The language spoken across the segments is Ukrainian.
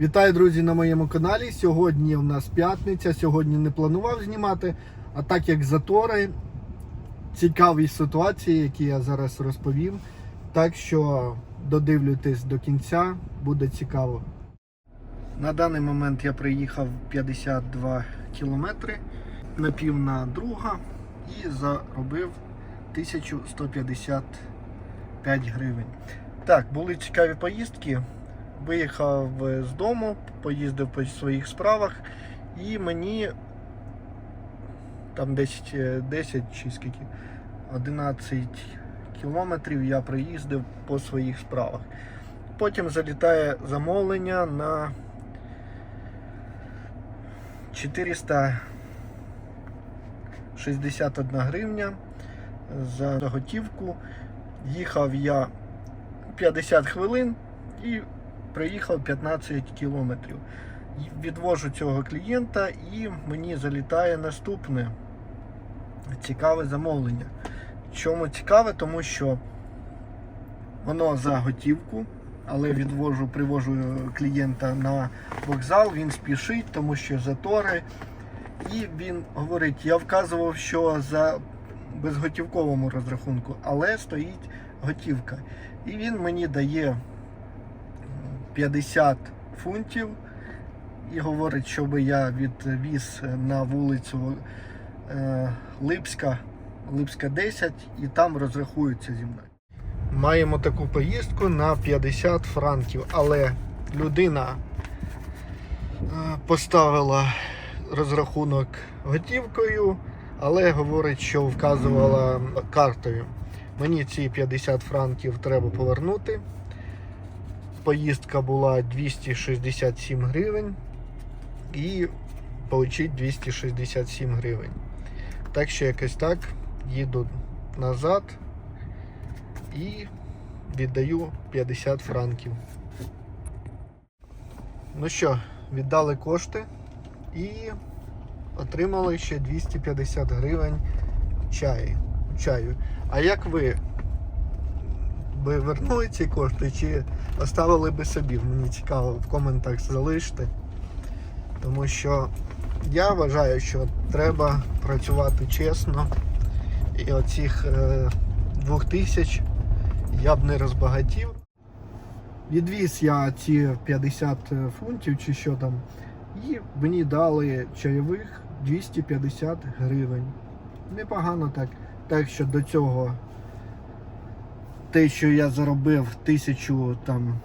Вітаю, друзі, на моєму каналі. Сьогодні у нас п'ятниця. Сьогодні не планував знімати, а так як затори, цікаві ситуації, які я зараз розповім. Так що додивлюйтесь до кінця, буде цікаво. На даний момент я приїхав 52 кілометри на пів на друга і заробив 1155 гривень. Так, були цікаві поїздки. Виїхав з дому, поїздив по своїх справах, і мені там десь е, 10 чи скільки 11 кілометрів я проїздив по своїх справах. Потім залітає замовлення на 461 гривня за готівку. Їхав я 50 хвилин і проїхав 15 кілометрів. Відвожу цього клієнта і мені залітає наступне цікаве замовлення. Чому цікаве? Тому що воно за готівку, але відвожу, привожу клієнта на вокзал, він спішить, тому що затори. І він говорить, я вказував, що за безготівковому розрахунку, але стоїть готівка. І він мені дає 50 фунтів і говорить, щоб я відвіз на вулицю е, Липська, Липська 10 і там розрахуються зі мною. Маємо таку поїздку на 50 франків, але людина е, поставила розрахунок готівкою, але говорить, що вказувала картою. Мені ці 50 франків треба повернути. Поїздка була 267 гривень і отримати 267 гривень. Так що якось так їду назад і віддаю 50 франків. Ну що, віддали кошти і отримали ще 250 гривень чаю. А як ви би вернули ці кошти чи оставили би собі? Мені цікаво в коментах залиште. Тому що я вважаю, що треба працювати чесно. І оцих е, двох тисяч я б не розбагатів. Відвіз я ці 50 фунтів чи що там, і мені дали чайових 250 гривень. Непогано так. Так що до цього те, що я заробив 1000 там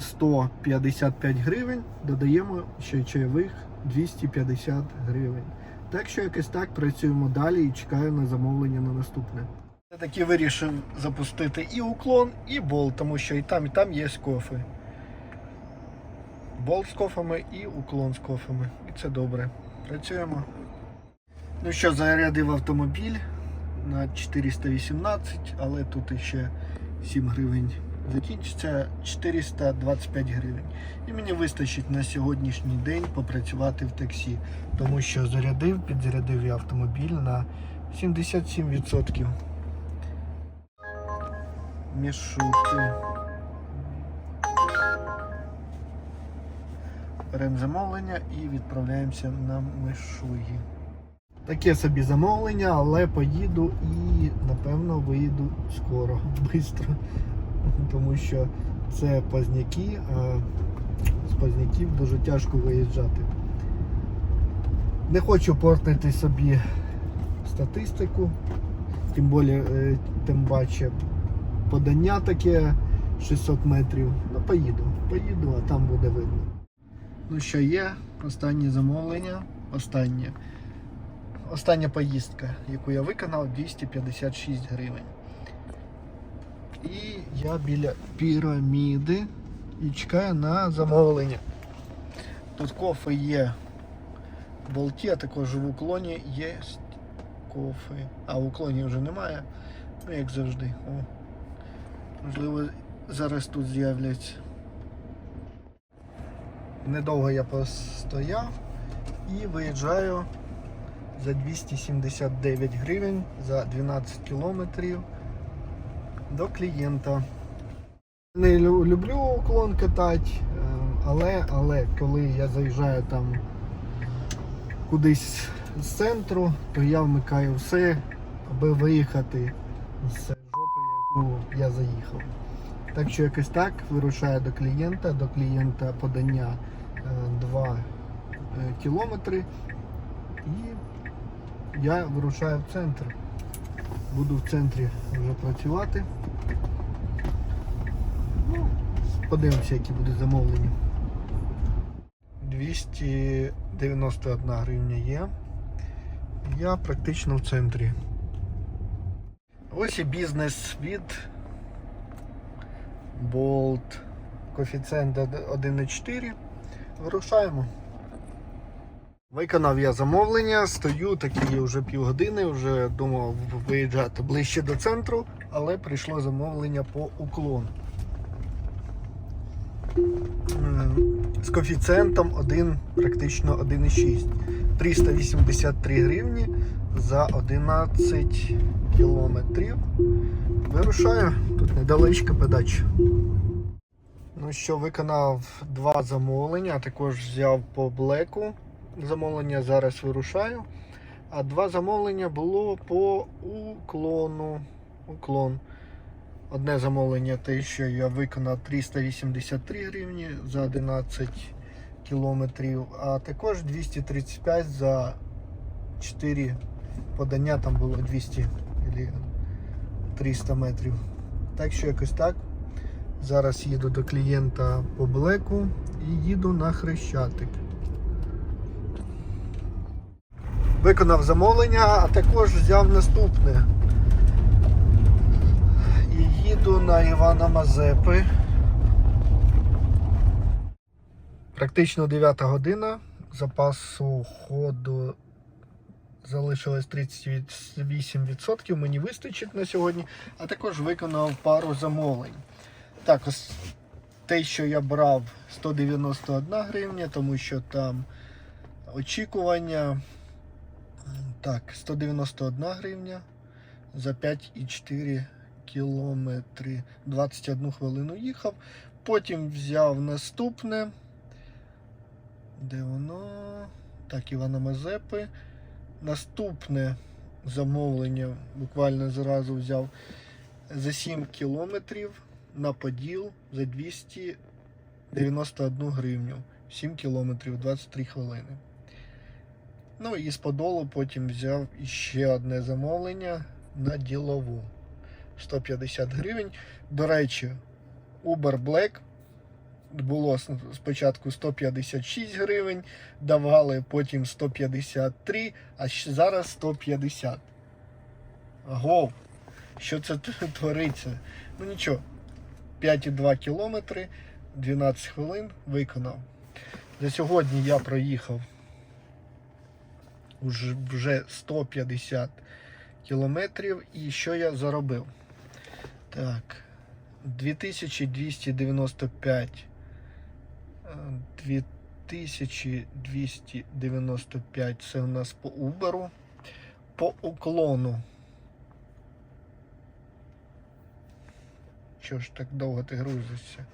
155 гривень, додаємо ще чайових 250 гривень. Так що якось так працюємо далі і чекаю на замовлення на наступне. Я таки вирішив запустити і уклон, і бол, тому що і там, і там є кофи. Бол з кофами і уклон з кофами. І це добре. Працюємо. Ну що, зарядив автомобіль на 418, але тут іще 7 гривень закінчиться 425 гривень. І мені вистачить на сьогоднішній день попрацювати в таксі, тому що зарядив, підзарядив я автомобіль на 77%. Мішути. Беремо замовлення і відправляємося на Мишугі. Таке собі замовлення, але поїду і напевно виїду скоро, швидко. Тому що це Позняки, а з Позняків дуже тяжко виїжджати. Не хочу портити собі статистику, тим більше, тим паче подання таке 600 метрів. Ну поїду, поїду, а там буде видно. Ну що є, останнє замовлення, останнє. Остання поїздка, яку я виконав, 256 гривень. І я біля піраміди і чекаю на замовлення. Тут кофе є в болті, а також в уклоні є кофе. А в уклоні вже немає. Ну як завжди. О. Можливо, зараз тут з'являться. Недовго я постояв і виїжджаю за 279 гривень за 12 кілометрів до клієнта. Не люблю уклон катати, е, Але, але коли я заїжджаю там кудись з центру, то я вмикаю все, аби виїхати з жопи, яку я заїхав. Так що якось так вирушаю до клієнта, до клієнта подання 2 кілометри і я вирушаю в центр. Буду в центрі вже працювати. Ну, подивимося, які будуть замовлення. 291 гривня є. Я практично в центрі. Ось і бізнес від Bolt. Коефіцієнт 1,4. Вирушаємо. Виконав я замовлення, стою такі вже півгодини, вже думав виїжджати ближче до центру, але прийшло замовлення по уклону. З коефіцієнтом 1, практично 1,6. 383 гривні за 11 кілометрів. Вирушаю, тут недалечко подача. Ну що, виконав два замовлення, також взяв по блеку замовлення, зараз вирушаю. А два замовлення було по уклону. Уклон. Одне замовлення те, що я виконав 383 гривні за 11 кілометрів, а також 235 за 4 подання, там було 200 або 300 метрів. Так що якось так. Зараз їду до клієнта по блеку і їду на Хрещатик. Виконав замовлення, а також взяв наступне. І їду на Івана Мазепи. Практично 9 година. Запасу ходу залишилось 38%. Мені вистачить на сьогодні, а також виконав пару замовлень. Так, ось те, що я брав 191 гривня, тому що там очікування. Так, 191 гривня за 5,4 кілометри. 21 хвилину їхав. Потім взяв наступне. Де воно? Так, Івана Мазепи. Наступне замовлення буквально зразу взяв за 7 кілометрів на Поділ за 291 гривню. 7 кілометрів 23 хвилини. Ну і з Подолу потім взяв ще одне замовлення на ділову. 150 гривень. До речі, Uber Black було спочатку 156 гривень, давали потім 153, а зараз 150. Гов! Що це твориться? Ну нічого, 5,2 кілометри, 12 хвилин виконав. За сьогодні я проїхав вже 150 кілометрів. І що я заробив? Так, 2295. е, 2295 це у нас по Uber. По уклону. Що ж так довго ти грузишся?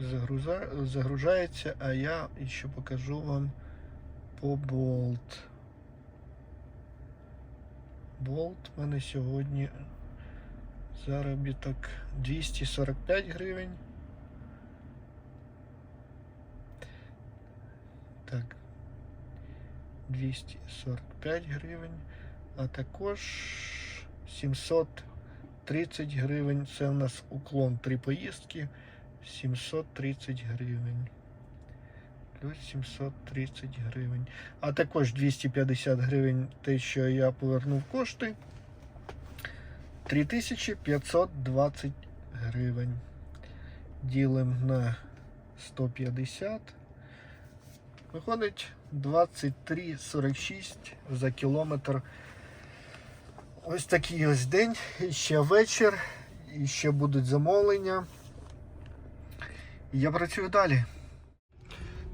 Загруза... Загружається, а я ще покажу вам по болт. Болт в мене сьогодні заробіток 245 гривень. Так. 245 гривень, а також 730 гривень. Це у нас уклон три поїздки. 730 гривень. Плюс 730 гривень. А також 250 гривень те, що я повернув кошти. 3520 гривень. Ділимо на 150. Виходить 23,46 за кілометр. Ось такий ось день. І ще вечір. І ще будуть замовлення. Я працюю далі.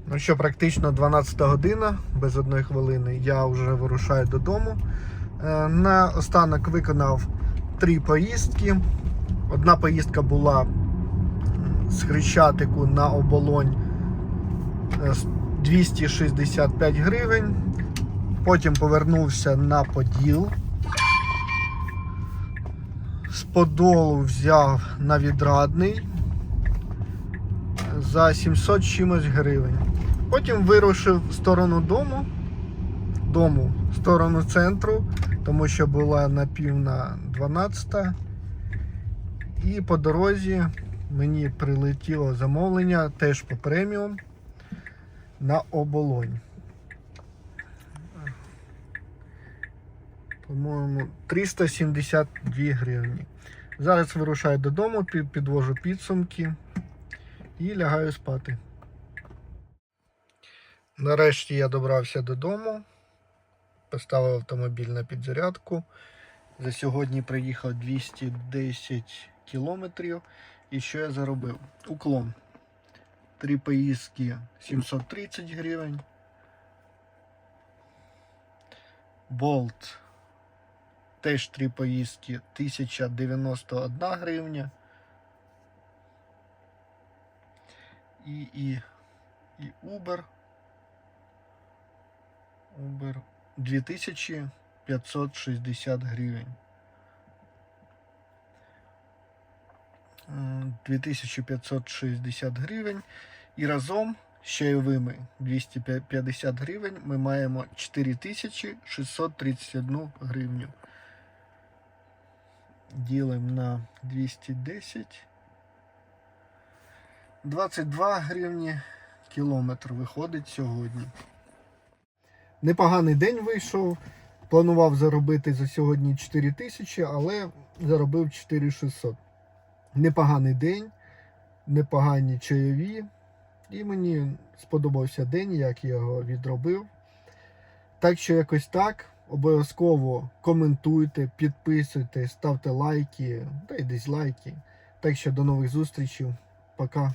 Ну що, практично 12 година, без одної хвилини, я вже вирушаю додому. Е, На останок виконав три поїздки. Одна поїздка була з Хрещатику на оболонь е, 265 гривень. Потім повернувся на Поділ. З Подолу взяв на відрадний за 700 чимось гривень. Потім вирушив в сторону дому, дому, в сторону центру, тому що була на пів на 12. І по дорозі мені прилетіло замовлення теж по преміум на оболонь. По-моєму, 372 гривні. Зараз вирушаю додому, підвожу підсумки і лягаю спати. Нарешті я добрався додому, поставив автомобіль на підзарядку. За сьогодні приїхав 210 кілометрів. І що я заробив? Уклон. Три поїздки 730 гривень. Болт. Теж три поїздки 1091 гривня. І, і, і Uber. Uber 2560 гривень. М, 2560 гривень. І разом з чайовими 250 гривень ми маємо 4631 гривню. Ділимо на 210. 22 гривні кілометр виходить сьогодні. Непоганий день вийшов. Планував заробити за сьогодні 4 тисячі, але заробив 4600. Непоганий день, непогані чайові. І мені сподобався день, як я його відробив. Так що якось так. Обов'язково коментуйте, підписуйте, ставте лайки та й дизлайки. Так що до нових зустрічей. Пока.